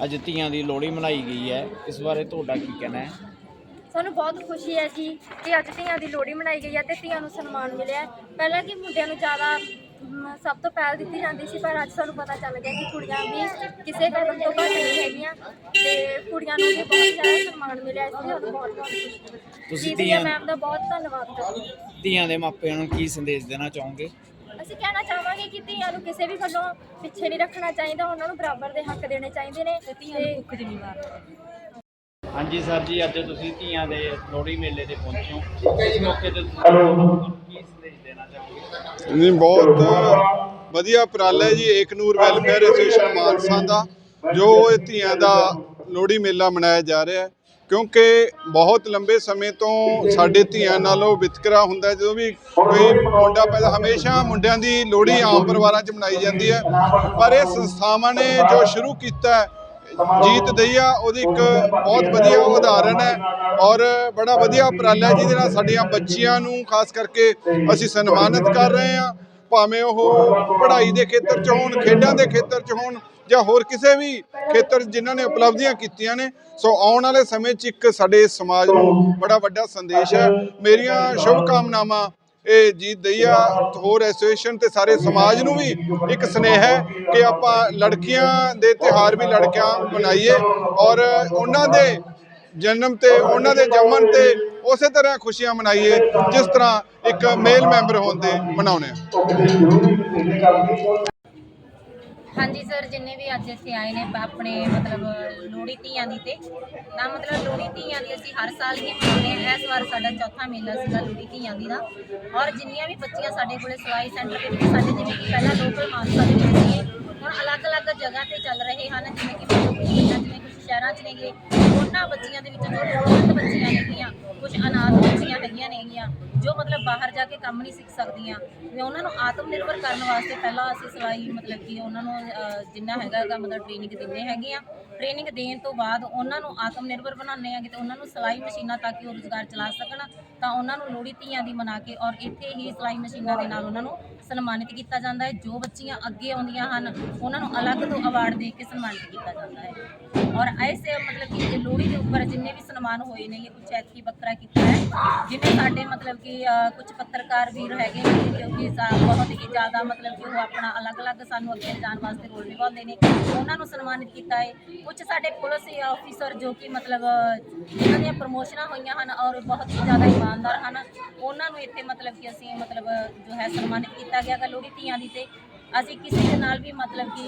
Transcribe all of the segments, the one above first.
ਅੱਜ ਧੀਆਂ ਦੀ ਲੋਹੜੀ ਮਨਾਈ ਗਈ ਹੈ। ਇਸ ਬਾਰੇ ਤੁਹਾਡਾ ਕੀ ਕਹਿਣਾ ਹੈ? ਸਾਨੂੰ ਬਹੁਤ ਖੁਸ਼ੀ ਹੈ ਜੀ ਕਿ ਅੱਜ ਧੀਆਂ ਦੀ ਲੋਹੜੀ ਮਨਾਈ ਗਈ ਹੈ ਤੇ ਧੀਆਂ ਨੂੰ ਸਨਮਾਨ ਮਿਲਿਆ ਹੈ। ਪਹਿਲਾਂ ਕਿ ਮੁੰਡਿਆਂ ਨੂੰ ਜ਼ਿਆਦਾ ਮ, ਸਭ ਤੋਂ ਪਹਿਲ ਦਿੱਤੀ ਜਾਂਦੀ ਸੀ ਪਰ ਅੱਜ ਸਾਨੂੰ ਪਤਾ ਚੱਲ ਗਿਆ ਕਿ ਕੁੜੀਆਂ ਵੀ ਕਿਸੇ ਕਦਮ ਤੋਂ ਘੱਟ ਨਹੀਂ ਹੈਗੀਆਂ ਤੇ ਕੁੜੀਆਂ ਨੂੰ ਵੀ ਬਹੁਤ ਜ਼ਿਆਦਾ ਸਨਮਾਨ ਮਿਲਿਆ ਇਸ ਲਈ ਸਾਨੂੰ ਬਹੁਤ ਬਹੁਤ ਖੁਸ਼ੀ ਹੈ ਤੁਸੀਂ ਧੀਆਂ ਮੈਮ ਦਾ ਬਹੁਤ ਧੰਨਵਾਦ ਕਰਦੀ ਹਾਂ। ਧੀਆਂ ਦੇ ਮਾਪਿਆਂ ਨੂੰ ਕੀ ਸੰਦੇਸ਼ ਦੇਣਾ ਚਾਹੋਗੇ? ਅਸੀਂ ਕਹਿਣਾ ਕਿ ਧੀਆਂ ਨੂੰ ਕਿਸੇ ਵੀ ਗੱਲੋਂ ਪਿੱਛੇ ਨਹੀਂ ਰੱਖਣਾ ਚਾਹੀਦਾ ਉਹਨਾਂ ਨੂੰ ਬਰਾਬਰ ਦੇ ਹੱਕ ਦੇਣੇ ਚਾਹੀਦੇ ਨੇ ਤੇ ਧੀਆਂ ਨੂੰ ਭੁੱਖ ਹਾਂਜੀ ਸਰ ਜੀ ਅੱਜ ਤੁਸੀਂ ਧੀਆਂ ਦੇ ਲੋਹੜੀ ਮੇਲੇ ਤੇ ਪਹੁੰਚੇ ਹੋ। ਇਸ ਮੌਕੇ ਤੇ ਤੁਸੀਂ ਕੀ ਸੰਦੇਸ਼ ਦੇਣਾ ਚਾਹੋਗੇ? ਨਹੀਂ ਬਹੁਤ ਵਧੀਆ ਉਪਰਾਲਾ ਹੈ ਜੀ ਏਕਨੂਰ ਵੈਲਫੇਅਰ ਐਸੋਸੀਏਸ਼ਨ ਮਾਨਸਾ ਦਾ ਜੋ ਇਹ ਧੀਆਂ ਦਾ ਲੋਹੜੀ ਮੇਲਾ ਮਨਾਇਆ ਜਾ ਰਿਹਾ ਹੈ। ਕਿਉਂਕਿ ਬਹੁਤ ਲੰਬੇ ਸਮੇਂ ਤੋਂ ਸਾਡੇ ਧੀਆਂ ਨਾਲੋਂ ਵਿਤਕਰਾ ਹੁੰਦਾ ਜਦੋਂ ਵੀ ਕੋਈ ਮੁੰਡਾ ਪੈਦਾ ਹਮੇਸ਼ਾ ਮੁੰਡਿਆਂ ਦੀ ਲੋਹੜੀ ਆਮ ਪਰਿਵਾਰਾਂ 'ਚ ਮਨਾਈ ਜਾਂਦੀ ਹੈ। ਪਰ ਇਹ ਸੰਸਥਾਵਾਂ ਨੇ ਜੋ ਸ਼ੁਰੂ ਕੀਤਾ ਜੀਤ ਦਈਆ, ਉਹਦੀ ਇੱਕ ਬਹੁਤ ਵਧੀਆ ਉਦਾਹਰਣ ਹੈ ਔਰ ਬੜਾ ਵਧੀਆ ਉਪਰਾਲਾ ਜਿਹਦੇ ਨਾਲ ਸਾਡੀਆਂ ਬੱਚੀਆਂ ਨੂੰ ਖਾਸ ਕਰਕੇ ਅਸੀਂ ਸਨਮਾਨਿਤ ਕਰ ਰਹੇ ਹਾਂ। ਭਾਵੇਂ ਉਹ ਪੜ੍ਹਾਈ ਦੇ ਖੇਤਰ 'ਚ ਹੋਣ, ਖੇਡਾਂ ਦੇ ਖੇਤਰ 'ਚ ਹੋਣ ਜਾਂ ਹੋਰ ਕਿਸੇ ਵੀ ਖੇਤਰ 'ਚ ਜਿਨ੍ਹਾਂ ਨੇ ਉਪਲਬਧੀਆਂ ਕੀਤੀਆਂ ਨੇ, ਸੋ ਆਉਣ ਵਾਲੇ ਸਮੇਂ 'ਚ ਇੱਕ ਸਾਡੇ ਸਮਾਜ ਨੂੰ ਬੜਾ ਵੱਡਾ ਸੰਦੇਸ਼ ਹੈ। ਮੇਰੀਆਂ ਸ਼ੁਭ ਕਾਮਨਾਵਾਂ ਇਹ ਜੀਤ ਦਈਆ, ਹੋਰ ਐਸੋਸੀਏਸ਼ਨ ਤੇ ਸਾਰੇ ਸਮਾਜ ਨੂੰ ਵੀ ਇੱਕ ਸਨੇਹ ਹੈ ਕਿ ਆਪਾਂ ਲੜਕੀਆਂ ਦੇ ਤਿਹਾਰ ਵੀ ਲੜਕਿਆਂ ਮਨਾਈਏ ਔਰ ਉਹਨਾਂ ਦੇ ਜਨਮ ਤੇ, ਉਹਨਾਂ ਦੇ ਜੰਮਣ ਤੇ ਉਸੇ ਤਰ੍ਹਾਂ ਖੁਸ਼ੀਆਂ ਮਨਾਈਏ ਜਿਸ ਤਰ੍ਹਾਂ ਇੱਕ ਮੇਲ ਮੈਂਬਰ ਹੋਣ ਤੇ ਮਨਾਉਣੇ ਆ ਹਾਂਜੀ ਸਰ, ਜਿੰਨੇ ਵੀ ਅੱਜ ਇੱਥੇ ਆਏ ਨੇ ਆਪਣੇ ਮਤਲਬ ਲੋਹੜੀ ਧੀਆਂ ਦੀ ਤੇ, ਤਾਂ ਮਤਲਬ ਲੋਹੜੀ ਧੀਆਂ ਦੀ ਅਸੀਂ ਹਰ ਸਾਲ ਹੀ ਮਨਾਉਂਦੇ ਹਾਂ। ਇਸ ਵਾਰ ਸਾਡਾ ਚੌਥਾ ਮੇਲਾ ਸੀਗਾ ਲੋਹੜੀ ਧੀਆਂ ਦੀ ਦਾ। ਔਰ ਜਿੰਨੀਆਂ ਵੀ ਬੱਚੀਆਂ ਸਾਡੇ ਕੋਲੇ ਸਵਾਈ ਸੈਂਟਰ ਦੇ ਵਿੱਚ ਸਾਡੇ ਜਿਵੇਂ ਕਿ ਪਹਿਲਾਂ ਲੋਕਲ ਮਾਨਸਾ ਦੇ ਵਿੱਚ ਸੀਗੇ ਹੁਣ ਅਲੱਗ-ਅਲੱਗ ਜਗ੍ਹਾ ਤੇ ਚੱਲ ਰਹੇ ਹਨ। ਜਿਵੇਂ ਕਿ ਪਿੰਡਾਂ 'ਚ ਕੁਝ ਸ਼ਹਿਰਾਂ 'ਚ ਨੇਗੇ, ਉਹਨਾਂ ਬੱਚੀਆਂ ਦੇ ਵਿੱਚ ਜੋ ਲੋੜਵੰਦ ਬੱਚੀਆਂ ਨੇਗੀਆਂ ਕੁਝ ਅਨਾਥ ਬੱਚੀਆਂ ਹੈਗੀਆਂ ਨੇਗੀਆਂ ਜੋ ਮਤਲਬ ਬਾਹਰ ਜਾ ਕੇ ਕੰਮ ਨਹੀਂ ਸਿੱਖ ਸਕਦੀਆਂ ਤੇ ਉਹਨਾਂ ਨੂੰ ਆਤਮ ਨਿਰਭਰ ਕਰਨ ਵਾਸਤੇ ਪਹਿਲਾਂ ਅਸੀਂ ਸਿਲਾਈ ਮਤਲਬ ਕਿ ਉਹਨਾਂ ਨੂੰ ਅਹ, ਜਿੰਨਾ ਹੈਗਾ ਮਤਲਬ ਟ੍ਰੇਨਿੰਗ ਦਿੰਦੇ ਹੈਗੇ ਆ। ਟ੍ਰੇਨਿੰਗ ਦੇਣ ਤੋਂ ਬਾਅਦ ਉਹਨਾਂ ਨੂੰ ਆਤਮ ਨਿਰਭਰ ਬਣਾਉਂਦੇ ਆਗੇ ਤੇ ਉਹਨਾਂ ਨੂੰ ਸਿਲਾਈ ਮਸ਼ੀਨਾਂ ਤਾਂ ਕਿ ਉਹ ਰੁਜ਼ਗਾਰ ਚਲਾ ਸਕਣ ਤਾਂ ਉਹਨਾਂ ਨੂੰ ਲੋਹੜੀ ਧੀਆਂ ਦੀ ਮਨਾ ਕੇ ਔਰ ਇੱਥੇ ਹੀ ਸਿਲਾਈ ਮਸ਼ੀਨਾਂ ਦੇ ਨਾਲ ਉਹਨਾਂ ਨੂੰ ਸਨਮਾਨਿਤ ਕੀਤਾ ਜਾਂਦਾ ਹੈ। ਜੋ ਬੱਚੀਆਂ ਅੱਗੇ ਆਉਂਦੀਆਂ ਹਨ ਉਹਨਾਂ ਨੂੰ ਅਲੱਗ ਤੋਂ ਅਵਾਰਡ ਦੇ ਕੇ ਸਨਮਾਨਿਤ ਕੀਤਾ ਜਾਂਦਾ ਹੈ। ਔਰ ਐਸੇ ਮਤਲਬ ਕਿ ਲੋਹੜੀ ਦੇ ਉੱਪਰ ਜਿੰਨੇ ਵੀ ਸਨਮਾਨ ਹੋਏ ਨੇ ਇਹ ਕੁਝ ਐਤਕੀ ਬੱਕਰਾ ਕੀਤਾ ਹੈ। ਜਿਵੇਂ ਸਾਡੇ ਮਤਲਬ ਕਿ ਅ, ਕੁਝ ਪੱਤਰਕਾਰ ਵੀਰ ਹੈਗੇ ਨੇ ਕਿਉਂਕਿ ਬਹੁਤ ਹੀ ਜ਼ਿਆਦਾ ਮਤਲਬ ਕਿ ਉਹ ਆਪਣਾ ਅਲੱਗ-ਅਲੱਗ ਸਾਨੂੰ ਅੱਗੇ ਲਿਜਾਣ ਵਾਸਤੇ ਰੋਲ ਨਿਭਾਉਂਦੇ ਨੇ। ਉਹਨਾਂ ਨੂੰ ਸਨਮਾਨਿਤ ਕੀਤਾ ਹੈ ਕੁਝ ਸਾਡੇ ਪੁਲਿਸ ਆਫੀਸਰ ਜੋ ਕਿ ਮਤਲਬ ਜਿਨ੍ਹਾਂ ਦੀਆਂ ਪ੍ਰਮੋਸ਼ਨਾਂ ਹੋਈਆਂ ਹਨ ਔਰ ਬਹੁਤ ਹੀ ਜ਼ਿਆਦਾ ਇਮਾਨਦਾਰ ਹਨ ਉਹਨਾਂ ਨੂੰ ਇੱਥੇ ਮਤਲਬ ਕਿ ਅਸੀਂ ਮਤਲਬ ਜੋ ਹੈ ਸਨਮਾਨਿਤ ਕੀਤਾ ਗਿਆ। ਗਾ ਲੋਹੜੀ ਧੀਆਂ ਦੀ ਤੇ ਅਸੀਂ ਕਿਸੇ ਦੇ ਨਾਲ ਵੀ ਮਤਲਬ ਕਿ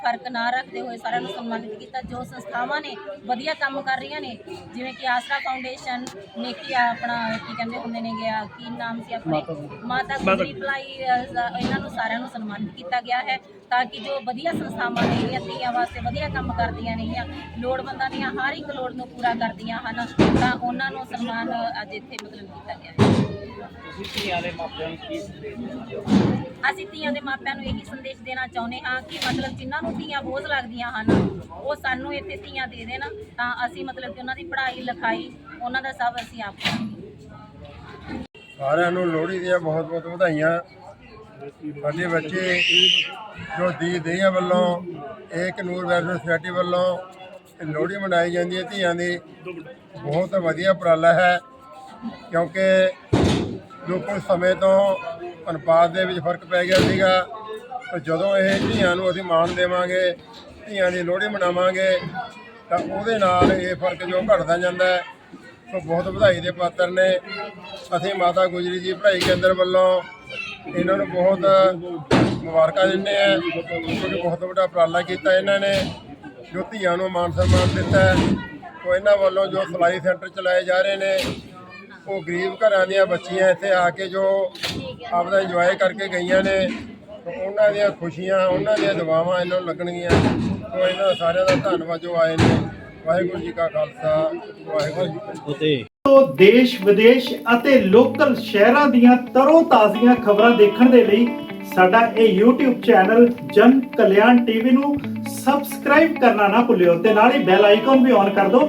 ਫ਼ਰਕ ਨਾ ਰੱਖਦੇ ਹੋਏ ਸਾਰਿਆਂ ਨੂੰ ਸਨਮਾਨਿਤ ਕੀਤਾ। ਜੋ ਸੰਸਥਾਵਾਂ ਨੇ ਵਧੀਆ ਕੰਮ ਕਰ ਰਹੀਆਂ ਨੇ ਜਿਵੇਂ ਕਿ ਆਸਰਾ ਫਾਊਂਡੇਸ਼ਨ ਨੇਕੀ ਆ ਆਪਣਾ ਕੀ ਕਹਿੰਦੇ ਹੁੰਦੇ ਨੇ ਗਿਆ ਕੀ ਨਾਮ ਸੀ ਆਪਣੇ? ਮਾਤਾ ਗੁਜਰੀ। ਭਲਾਈ ਇਹਨਾਂ ਨੂੰ ਸਾਰਿਆਂ ਨੂੰ ਸਨਮਾਨਿਤ ਕੀਤਾ ਗਿਆ ਹੈ ਤਾਂ ਕਿ ਜੋ ਵਧੀਆ ਸੰਸਥਾਵਾਂ ਨੇ ਜਿਹੜੀਆਂ ਧੀਆਂ ਵਾਸਤੇ ਵਧੀਆ ਕੰਮ ਕਰਦੀਆਂ ਨੇਗੀਆਂ ਲੋੜਵੰਦਾਂ ਦੀਆਂ ਹਰ ਇੱਕ ਲੋੜ ਨੂੰ ਪੂਰਾ ਕਰਦੀਆਂ ਹਨ ਤਾਂ ਉਹਨਾਂ ਨੂੰ ਸਨਮਾਨ ਅੱਜ ਇੱਥੇ ਮਤਲਬ ਕੀਤਾ ਗਿਆ ਹੈ। ਤੁਸੀਂ ਧੀਆਂ ਦੇ ਮਾਪਿਆਂ ਨੂੰ ਕੀ ਸੰਦੇਸ਼ ਦੇਣਾ ਚਾਹੋਗੇ? ਅਸੀਂ ਧੀਆਂ ਦੇ ਮਾਪਿਆਂ ਨੂੰ ਇਹੀ ਸੰਦੇਸ਼ ਦੇਣਾ ਚਾਹੁੰਦੇ ਹਾਂ ਕਿ ਮਤਲਬ ਜਿਨ੍ਹਾਂ ਨੂੰ ਧੀਆਂ ਬੋਝ ਲੱਗਦੀਆਂ ਹਨ ਉਹ ਸਾਨੂੰ ਇੱਥੇ ਧੀਆਂ ਦੇ ਦੇਣ ਤਾਂ ਅਸੀਂ ਮਤਲਬ ਕਿ ਉਹਨਾਂ ਦੀ ਪੜ੍ਹਾਈ ਲਿਖਾਈ ਉਹਨਾਂ ਦਾ ਸਭ ਅਸੀਂ ਆਪ ਕਰਾਂਗੇ ਸਾਰਿਆਂ ਨੂੰ ਲੋਹੜੀ ਦੀਆਂ ਬਹੁਤ ਬਹੁਤ ਵਧਾਈਆਂ। ਸਾਡੇ ਬੱਚੇ ਜੋ ਦੀ ਦੇਹਾਂ ਵੱਲੋਂ ਏਕ ਨੂਰ ਵੈਲਫੇਅਰ ਸੁਸਾਇਟੀ ਵੱਲੋਂ ਇਹ ਲੋਹੜੀ ਮਨਾਈ ਜਾਂਦੀ ਹੈ ਧੀਆਂ ਦੀ। ਬਹੁਤ ਵਧੀਆ ਉਪਰਾਲਾ ਹੈ ਕਿਉਂਕਿ ਜੋ ਕੁਝ ਸਮੇਂ ਤੋਂ ਅਨੁਪਾਤ ਦੇ ਵਿੱਚ ਫ਼ਰਕ ਪੈ ਗਿਆ ਸੀਗਾ। ਪਰ ਜਦੋਂ ਇਹ ਧੀਆਂ ਨੂੰ ਅਸੀਂ ਮਾਣ ਦੇਵਾਂਗੇ, ਧੀਆਂ ਦੀ ਲੋਹੜੀ ਮਨਾਵਾਂਗੇ, ਤਾਂ ਉਹਦੇ ਨਾਲ ਇਹ ਫ਼ਰਕ ਜੋ ਘਟਦਾ ਜਾਂਦਾ ਹੈ ਸੋ ਬਹੁਤ ਵਧਾਈ ਦੇ ਪਾਤਰ ਨੇ। ਅਸੀਂ ਮਾਤਾ ਗੁਜਰੀ ਜੀ ਪੜ੍ਹਾਈ ਕੇਂਦਰ ਵੱਲੋਂ ਇਹਨਾਂ ਨੂੰ ਬਹੁਤ ਮੁਬਾਰਕਾਂ ਦਿੰਦੇ ਆ ਕਿਉਂਕਿ ਬਹੁਤ ਵੱਡਾ ਉਪਰਾਲਾ ਕੀਤਾ ਇਹਨਾਂ ਨੇ, ਜੋ ਧੀਆਂ ਨੂੰ ਮਾਨ ਸਨਮਾਨ ਦਿੱਤਾ ਹੈ। ਸੋ ਇਹਨਾਂ ਵੱਲੋਂ ਜੋ ਸਿਲਾਈ ਸੈਂਟਰ ਚਲਾਏ ਜਾ ਰਹੇ ਨੇ ਉਹ ਗਰੀਬ ਘਰਾਂ ਦੀਆਂ ਬੱਚੀਆਂ ਇੱਥੇ ਆ ਕੇ ਜੋ ਆਪਦਾ ਇੰਜੋਏ ਕਰਕੇ ਗਈਆਂ ਨੇ ਉਹਨਾਂ ਦੀਆਂ ਖੁਸ਼ੀਆਂ, ਉਹਨਾਂ ਦੀਆਂ ਦੁਆਵਾਂ ਇਹਨਾਂ ਨੂੰ ਲੱਗਣਗੀਆਂ। ਸੋ ਇਹਨਾਂ ਸਾਰਿਆਂ ਦਾ ਧੰਨਵਾਦ ਜੋ ਆਏ ਨੇ। ਵਾਹਿਗੁਰੂ ਜੀ ਕਾ ਖਾਲਸਾ, ਵਾਹਿਗੁਰੂ ਜੀ ਕੀ ਫਤਿਹ। ਤੋਂ ਦੇਸ਼, ਵਿਦੇਸ਼ ਅਤੇ ਲੋਕਲ ਸ਼ਹਿਰਾਂ ਦੀਆਂ ਤਰੋ ਤਾਜ਼ੀਆਂ ਖਬਰਾਂ ਦੇਖਣ ਦੇ ਲਈ ਸਾਡਾ ਇਹ YouTube ਚੈਨਲ ਜਨ ਕਲਿਆਣ ਟੀਵੀ ਨੂੰ ਸਬਸਕ੍ਰਾਈਬ ਕਰਨਾ ਨਾ ਭੁੱਲਿਓ ਤੇ ਨਾਲ ਹੀ ਬੈਲ ਆਈਕਨ ਵੀ ਔਨ ਕਰ ਦਿਓ।